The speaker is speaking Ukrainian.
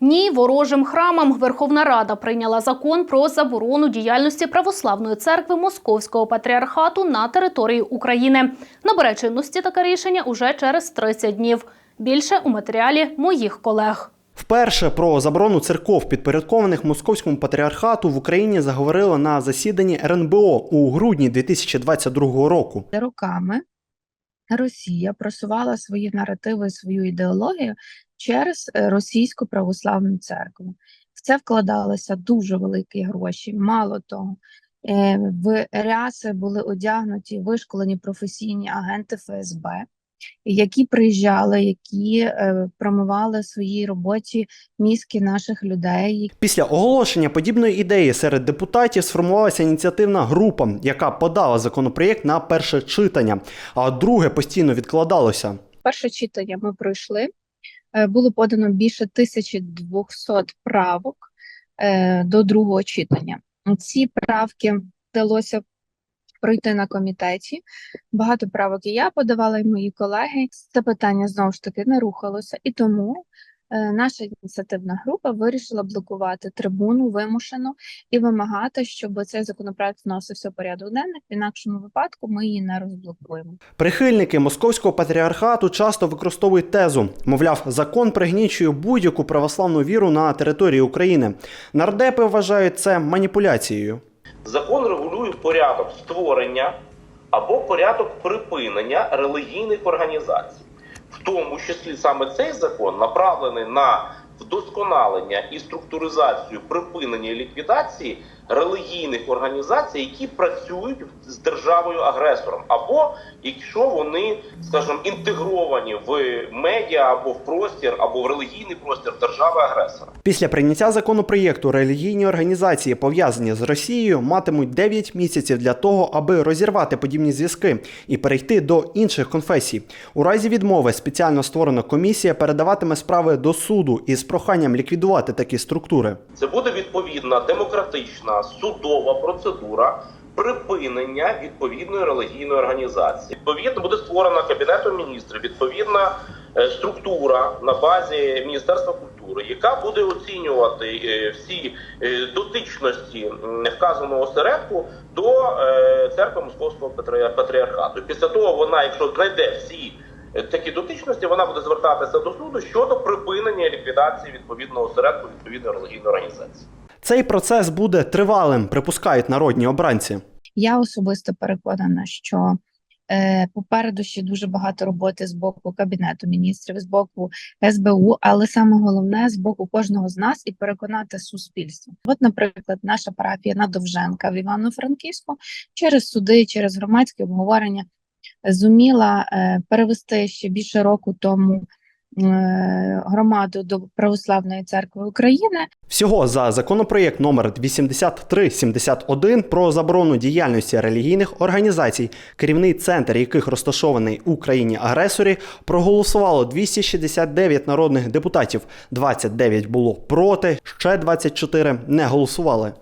Ні ворожим храмам Верховна Рада прийняла закон про заборону діяльності православної церкви Московського патріархату на території України. Набере чинності таке рішення уже через 30 днів. Більше у матеріалі моїх колег. Вперше про заборону церков, підпорядкованих московському патріархату в Україні заговорили на засіданні РНБО у грудні 2022 року. роками Росія просувала свої наративи, свою ідеологію через е, російську православну церкву. В це вкладалися дуже великі гроші. Мало того, е, в ряси були одягнуті вишколені професійні агенти ФСБ, які приїжджали, які е, промивали своїй роботі мізки наших людей, Після оголошення подібної ідеї серед депутатів сформувалася ініціативна група, яка подала законопроєкт на перше читання, а друге постійно відкладалося. Перше читання ми пройшли. Е, Було подано більше 1200 правок е, до другого читання. Ці правки вдалося пройти на комітеті. Багато правок і я подавала, і мої колеги. Це питання знову ж таки не рухалося, і тому е, наша ініціативна група вирішила блокувати трибуну вимушено і вимагати, щоб цей законопроект вносився в порядок денний. В інакшому випадку ми її не розблокуємо. Прихильники московського патріархату часто використовують тезу, мовляв, закон пригнічує будь-яку православну віру на території України. Нардепи вважають це маніпуляцією. Закон регулює порядок створення або порядок припинення релігійних організацій. В тому числі саме цей закон направлений на вдосконалення і структуризацію припинення і ліквідації релігійних організацій, які працюють з державою агресором, або якщо вони, скажімо, інтегровані в медіа або в простір, або в релігійний простір держави агресора. Після прийняття законопроєкту релігійні організації, пов'язані з Росією, матимуть 9 місяців для того, аби розірвати подібні зв'язки і перейти до інших конфесій. У разі відмови спеціально створена комісія передаватиме справи до суду із проханням ліквідувати такі структури. Це буде відповідна демократична судова процедура припинення відповідної релігійної організації. Відповідно буде створена кабінетом міністрів відповідна е, структура на базі Міністерства культури, яка буде оцінювати е, всі е, дотичності вказаного осередку до церкви Московського патріар- патріархату. Після того вона, якщо знайде всі такі дотичності, вона буде звертатися до суду щодо припинення ліквідації відповідного осередку відповідної релігійної організації. Цей процес буде тривалим, припускають народні обранці. Я особисто переконана, що е, попереду ще дуже багато роботи з боку Кабінету міністрів, з боку СБУ, але саме головне з боку кожного з нас і переконати суспільство. От, наприклад, наша парафія на Довженка в Івано-Франківську через суди, через громадське обговорення зуміла е, перевести ще більше року тому е, громаду до Православної церкви України. Всього за законопроєкт номер 8371 про заборону діяльності релігійних організацій, керівний центр яких розташований у країні агресорі, проголосувало 269 народних депутатів. 29 було проти, ще 24 не голосували.